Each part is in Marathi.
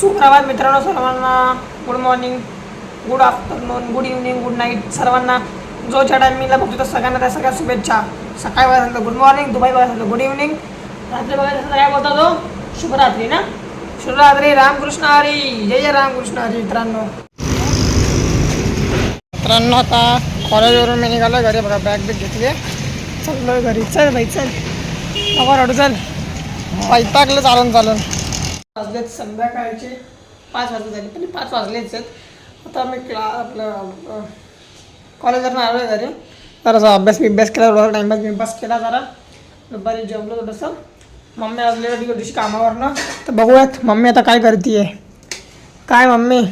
सुप्रभात मित्रांनो सर्वांना. Good morning good afternoon good evening good night सर्वांना जो ज्या टायमिंगला बघतो तर सगळ्यांना त्या सगळ्या शुभेच्छा. सकाळी बघायला सांगतो गुड मॉर्निंग दुपारी बघायला सांगतो गुड इव्हनिंग रात्री बघायला सांगतो काय बोलतो तो. शुभरात्री ना? शुभरात्री रामकृष्ण हरी. जय जय रामकृष्ण हरी मित्रांनो. मित्रांनो आता कॉलेजवरून मी निघालो घरी बघा बॅग बिग घेतली चाललो घरी. चल बाई चल. नको रडू चल. वैतागलं चालून चालून. वाजलेत संध्याकाळचे. पाच वाजले झाले पण पाच वाजलेच आहेत. आता मी क्ला आपलं कॉलेजवरून आलो आहे घरी. जरासा अभ्यास बिभ्यास केला थोडा टाइमपास बिमपास केला जरा. दुपारी जेवलो थोडंसं. मम्मी आज लेट गेली दिवशी कामावरनं. तर बघूयात मम्मी आता काय करते काय मम्मी?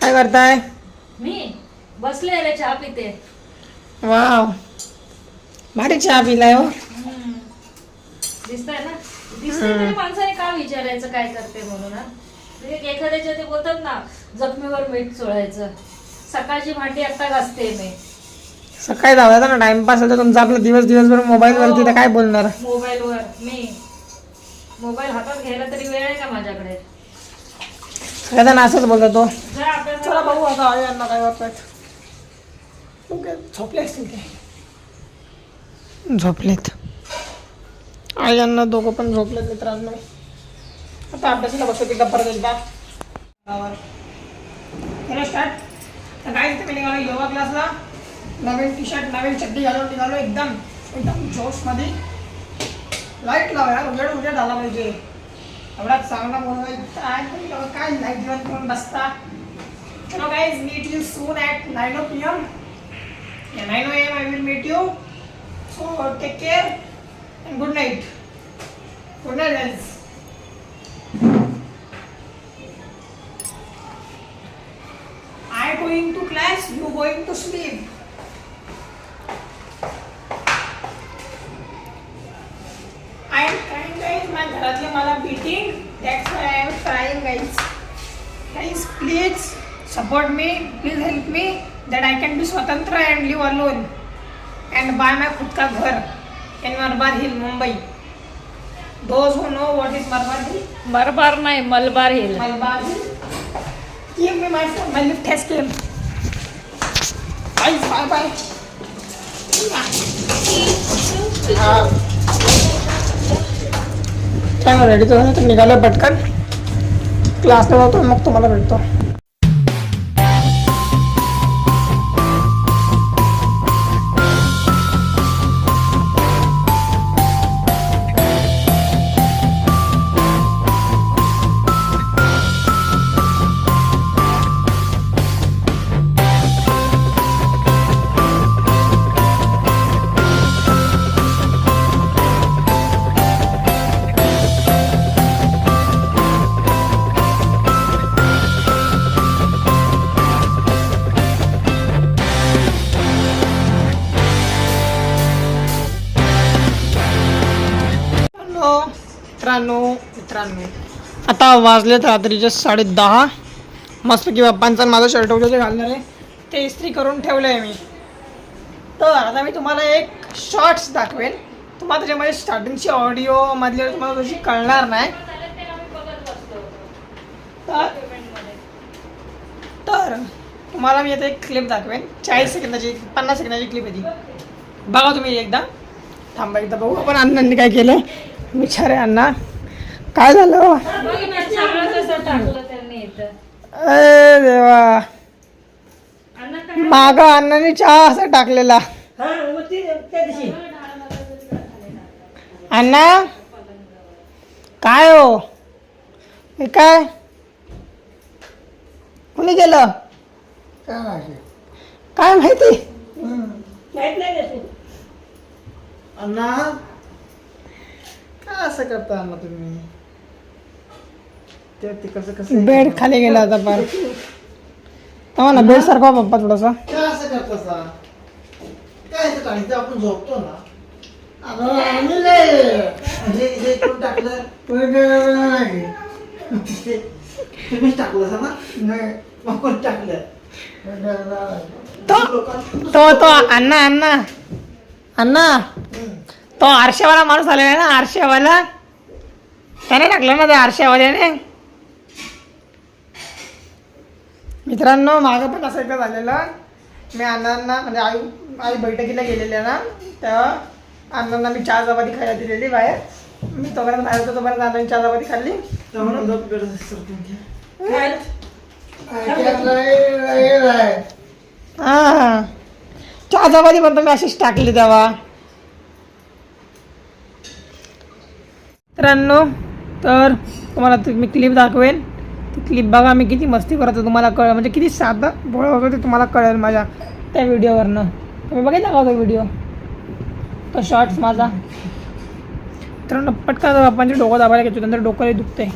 काय करताय? मी बसले रे चहा पिते. वाव. भारी चहा पिलाय हो. दिसतंय ना? तरी माणसाने का विचारायचं काय करते म्हणून हा? म्हणजे एखाद्याच्या ते बोलतात ना जखमीवर मीठ चोळायचं. सकाळची भांडी आता घासते मी. सकाळी जाऊया ना टाइमपास तर तुमचा आपला दिवस दिवसभर मोबाईलवरती तर काय बोलणार? मोबाईलवर मी. मोबाईल हातात घ्यायला तरी वेळ आहे का माझ्याकडे? सगळ्याजण असंच बोलतो तो जर आपल्याला चला बघू आता आई यांना काय वाटत ओके झोपले असतील ते. झोपलेत. आई यांना दोघं पण झोपलेत मित्रांनो. आता अभ्यासाला बसतो एकदा परत एकदा स्टार्ट काय इथे निघालो योगा क्लासला नवीन टी शर्ट नवीन चड्डी घालून निघालो एकदम एकदम जोशमध्ये. लाइट लावा यार उजेड उजेड झाला पाहिजे. एवढा चांगला मुलगा काय पण काय लाइट जेवण करून बसता. चलो guys meet you soon at nine O P M nine O M I will meet you so take care and good night. Good night guys. I going to class, you going to sleep. I am trying guys, my घरातले मला beating. That's why I am trying guys. Guys, please support me. Please help me that I can be स्वतंत्र and live alone and buy my खुद का घर in Marbar Hill, Mumbai. Those who know what is Marbar Hill, Marbar नाही Malabar Hill Marbar Hill, give me my phone. My lift has came. Guys, bye bye. काय रेडी तर निघालो पटकन क्लासला जातो मग तुम्हाला भेटतो मित्रांनो मित्रांनो. आता वाजलेत रात्रीचे साडे दहा मस्त की बाप्पांचा माझं शर्ट वगैरे घालणार आहे ते इस्त्री करून ठेवलं आहे मी. तर आता मी तुम्हाला एक शॉर्ट्स दाखवेन. तुम्हाला त्याच्यामध्ये स्टार्टिंगची ऑडिओ मधली तुम्हाला तशी कळणार नाही. तर तर तुम्हाला मी आता एक क्लिप दाखवेन. चाळीस सेकंदाची पन्नास सेकंदाची क्लिप आहे ती. बघा तुम्ही एकदा. थांबा एकदा बघू. आपण अण्णांनी काय केलं? विचारे अण्णा काय झालं? अरे देवा. माग अण्णाने चहा असा टाकलेला. अण्णा काय हो? हे काय? कुणी केलं काय माहिती? अण्णा काय असं करता अण्णा तुम्ही? ते तिकडचं कसं बेड खाली गेला होता पार तेव्हा ना बेड सारखा पप्पा थोडासा. काय असं करता सा? काय आपण झोपतो ना. अगं, आम्ही लय- हे कोण टाकलं? ते- तुम्हीच टाकलं सा ना? मग कोण टाकलं? तो तो तो अण्णा अण्णा. अण्णा. तो आरशावाला माणूस आलेला ना आरशावाला. त्याने टाकलं ना त्या आरशावाल्याने. मित्रांनो मागं पण असं एकदा झालेलं. मी अण्णांना म्हणजे आई आई बैठकीला गेलेल्या ना तेव्हा अण्णांना मी चहा चपाती खायला दिलेली बाहेर. मी तोपर्यंत बाहेर होतो तोपर्यंत अण्णांनी चहा चपाती खाल्ली. हा. गप चहा चपाती पण तुम्ही अशीच टाकली तेव्हा. मित्रांनो तर तुम्हाला मी क्लिप दाखवेन. ती क्लिप बघा मी किती मस्ती करतो तुम्हाला कळ म्हणजे किती साधं भोळं होतो ते तुम्हाला कळेल माझ्या त्या व्हिडिओवरनं. तुम्ही बघितला का तो व्हिडिओ? तो शॉर्ट्स माझा. मित्रांनो पटकन बाप्पांचे डोकं दाबायला घेतो नंतर डोकंही दुखते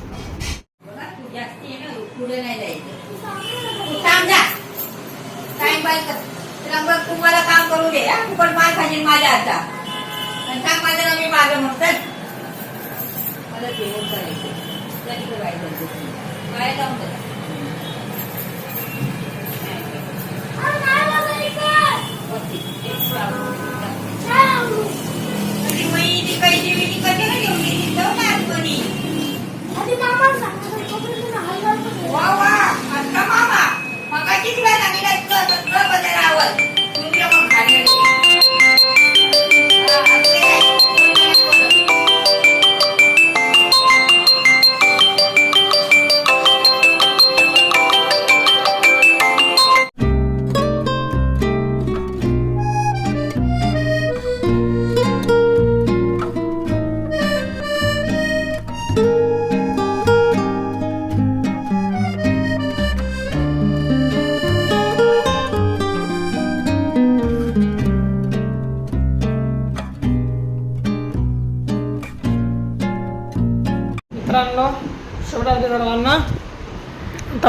तुम्हाला काम करू दे माझ्या आता माझ्या माझं ना मी मागं जेवण करायचं तुला तिकडे जायचं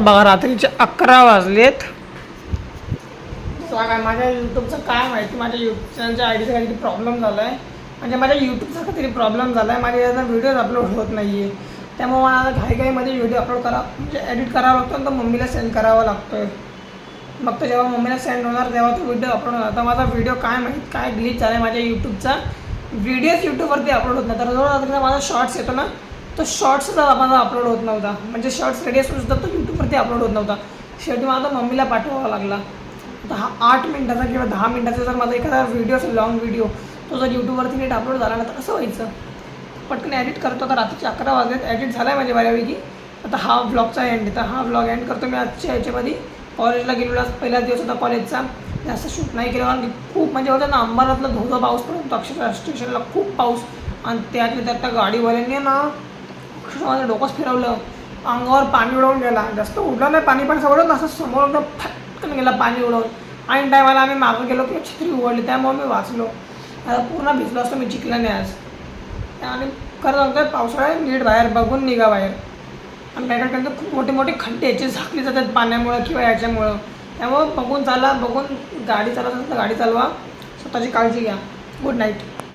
बघा रात्रीचे अकरा वाजलेत. सांगा माझ्या यूट्यूबचं काय माहिती माझ्या यूट्यूब चॅनलच्या आय डीचा काहीतरी प्रॉब्लेम झाला आहे म्हणजे माझ्या यूट्यूबचा काहीतरी प्रॉब्लेम झाला आहे माझ्या याचा व्हिडिओज अपलोड होत नाही आहे त्यामुळे मला आता घाईघाईमध्ये व्हिडिओ अपलोड करा म्हणजे एडिट करावा लागतो आणि तो मम्मीला सेंड करावा लागतो आहे मग तो जेव्हा मम्मीला सेंड होणार तेव्हा तो व्हिडिओ अपलोड होणार. तर माझा व्हिडिओ काय माहीत काय ग्लिच झाला आहे माझ्या यूट्यूबचा व्हिडिओज यूट्यूबवरती अपलोड होत नाही. तर जवळ माझा शॉर्ट्स येतो ना तो शॉर्ट्ससुद्धा माझा अपलोड होत नव्हता. म्हणजे शॉर्ट्स रेडी असून सुद्धा तो यूट्यूबवरती अपलोड होत नव्हता. शेवटी मला मम्मीला पाठवावा लागला. आता हा आठ मिनटाचा किंवा दहा मिनटाचा जर माझा एखादा व्हिडिओ असेल लॉंग व्हिडिओ तो जर यूट्यूबवरती नीट अपलोड झाला ना तर कसं व्हायचं? पटकन एडिट करतो. आता रात्रीचे अकरा वाजलेत. एडिट झाला आहे माझ्या बऱ्यापैकी. आता हा ब्लॉगचा एंड आहे तर हा ब्लॉग एंड करतो मी आजच्या याच्यामध्ये. कॉलेजला गेलेला पहिला दिवस होता कॉलेजचा जास्त शूट नाही केलं. कारण की खूप म्हणजे होतं ना अंबरनाथला धोधो पाऊस पडतो. अक्षरशः स्टेशनला खूप पाऊस. आणि त्यातल्या त्यात त्या गाडीवाल्यांनी ना अक्षरशः माझं डोकंच फिरवलं. अंगावर पाणी उडवून गेला जास्त उडलं नाही पाणी पण सगळं असं समोर फटकन गेला पाणी उडवून. आणि टायमाला आम्ही मागं गेलो की छत्री उघडली त्यामुळे मी वाचलो. आता पूर्ण भिजलो असतो मी चिकला नाही आज. आणि खरं सांगतो पावसाळ्यात नीट बाहेर बघून निघा बाहेर. आणि काय काय खूप मोठे मोठे खड्डे याचे झाकले जातात पाण्यामुळं किंवा याच्यामुळं. त्यामुळं बघून चाला बघून गाडी चालवत असेल तर गाडी चालवा. स्वतःची काळजी घ्या. Good night